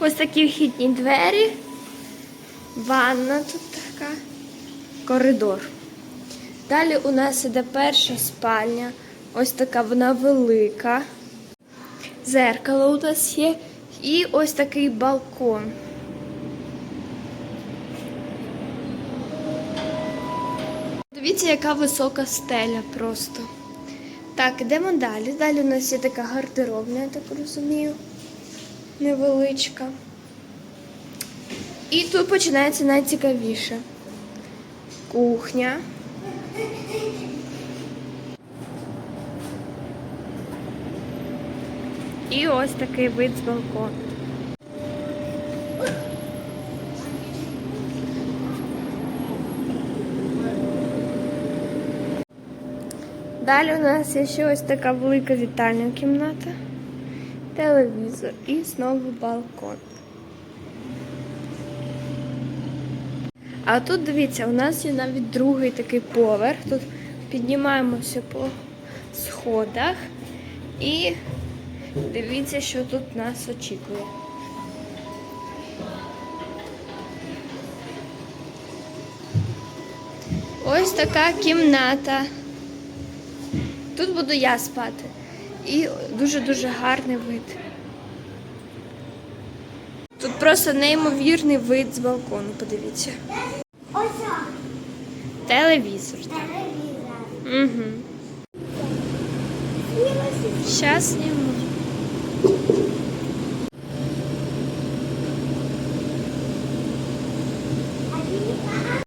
Ось такі вхідні двері. Ванна тут така. Коридор. Далі у нас іде перша спальня. Ось така вона велика. Зеркало у нас є. І ось такий балкон. Дивіться, яка висока стеля просто. Так, ідемо далі. Далі у нас є така гардеробна, я так розумію. Невеличка. І тут починається найцікавіше. Кухня. І ось такий вид з балкону. Далі у нас є ще ось така велика вітальня кімната, телевізор і знову балкон. А тут дивіться, у нас є навіть другий такий поверх. Тут піднімаємося по сходах і дивіться, що тут нас очікує. Ось така кімната. Тут буду я спати. І дуже-дуже гарний вид. Тут просто неймовірний вид з балкону, подивіться. Ось Телевізор. телевізор. Угу. Щас зніму.